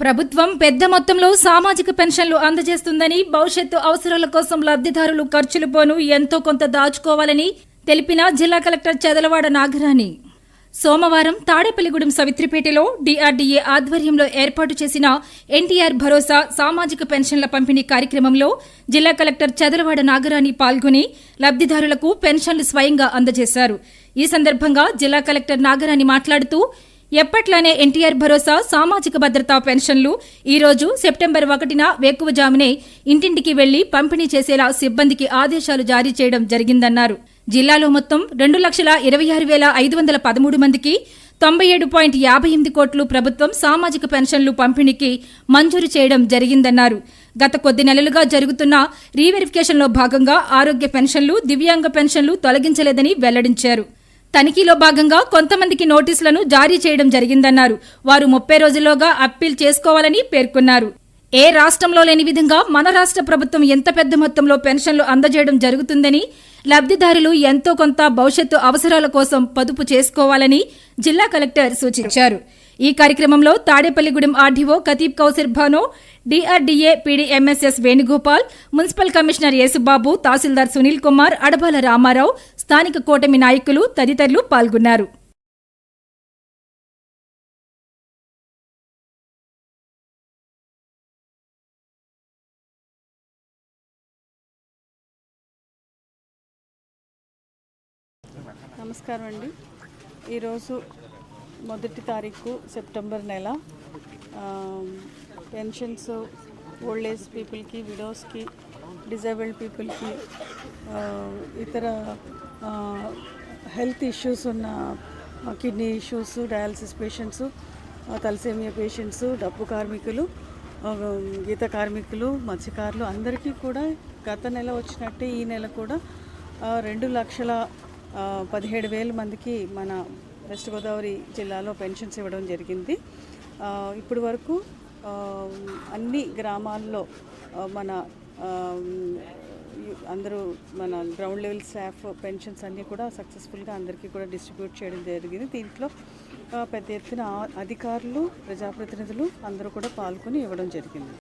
ప్రభుత్వం పెద్ద మొత్తంలో సామాజిక పెన్షన్లు అందజేస్తుందని భవిష్యత్తు అవసరాల కోసం లబ్ధిదారులు ఖర్చులు పోను ఎంతో కొంత దాచుకోవాలని తెలిపిన జిల్లా కలెక్టర్ చెదలవాడ నాగరాణి. సోమవారం తాడేపల్లిగూడెం సవిత్రిపేటలో డిఆర్డీఏ ఆధ్వర్యంలో ఏర్పాటు చేసిన ఎన్టీఆర్ భరోసా సామాజిక పెన్షన్ల పంపిణీ కార్యక్రమంలో జిల్లా కలెక్టర్ చదలవాడ నాగరాణి పాల్గొని లబ్ధిదారులకు పెన్షన్లు స్వయంగా అందజేశారు. ఈ సందర్భంగా జిల్లా కలెక్టర్ నాగరాణి మాట్లాడుతూ ఎప్పట్లోనే ఎన్టీఆర్ భరోసా సామాజిక భద్రతా పెన్షన్లు ఈరోజు సెప్టెంబర్ ఒకటిన వేకువజామునే ఇంటింటికి వెళ్ళి పంపిణీ చేసేలా సిబ్బందికి ఆదేశాలు జారీ చేయడం జరిగిందన్నారు. జిల్లాలో మొత్తం రెండు లక్షల ఇరవై ఆరు వేల ఐదు వందల పదమూడు మందికి తొంభై ఏడు పాయింట్ యాభై ఎనిమిది కోట్లు ప్రభుత్వం సామాజిక పెన్షన్లు పంపిణీకి మంజూరు చేయడం జరిగిందన్నారు. గత కొద్ది నెలలుగా జరుగుతున్న రీవెరిఫికేషన్లో భాగంగా ఆరోగ్య పెన్షన్లు దివ్యాంగ పెన్షన్లు తొలగించలేదని వెల్లడించారు. తనిఖీలో భాగంగా కొంతమందికి నోటీసులను జారీ చేయడం జరిగిందన్నారు. వారు ముప్పై రోజుల్లోగా అప్పీల్ చేసుకోవాలని పేర్కొన్నారు. ఏ రాష్ట్రంలో లేని విధంగా మన రాష్ట్ర ప్రభుత్వం ఎంత పెద్ద మొత్తంలో పెన్షన్లు అందజేయడం జరుగుతుందని లబ్ధిదారులు ఎంతో కొంత భవిష్యత్తు అవసరాల కోసం పొదుపు చేసుకోవాలని జిల్లా కలెక్టర్ సూచించారు. ఈ కార్యక్రమంలో Tadepalligudem RDO Katib Kausir Bano DRDA PDMSS Venugopal municipal commissioner Yesubabu tahsildar Sunil Kumar Adabala Ramarao స్థానిక కూటమి నాయకులు తదితరులు పాల్గొన్నారు. నమస్కారం అండి. ఈరోజు మొదటి తారీఖు సెప్టెంబర్ నెల. పెన్షన్స్ ఓల్డ్ ఏజ్ పీపుల్కి విడోస్కి డిజేబుల్డ్ పీపుల్కి ఇతర హెల్త్ ఇష్యూస్ ఉన్న kidney issues dialysis patients thalassaemia patients డప్పు కార్మికులు గీత కార్మికులు మత్స్యకారులు అందరికీ కూడా గత నెల వచ్చినట్టే ఈ నెల కూడా రెండు లక్షల పదిహేడు వేల మందికి మన వెస్ట్ గోదావరి జిల్లాలో పెన్షన్స్ ఇవ్వడం జరిగింది. ఇప్పటి వరకు అన్ని గ్రామాల్లో మన అందరూ మన గ్రౌండ్ లెవెల్ స్టాఫ్ పెన్షన్స్ అన్నీ కూడా సక్సెస్ఫుల్గా అందరికీ కూడా డిస్ట్రిబ్యూట్ చేయడం జరిగింది. దీంట్లో పెద్ద ఎత్తున అధికారులు ప్రజాప్రతినిధులు అందరూ కూడా పాల్గొని ఇవ్వడం జరిగింది.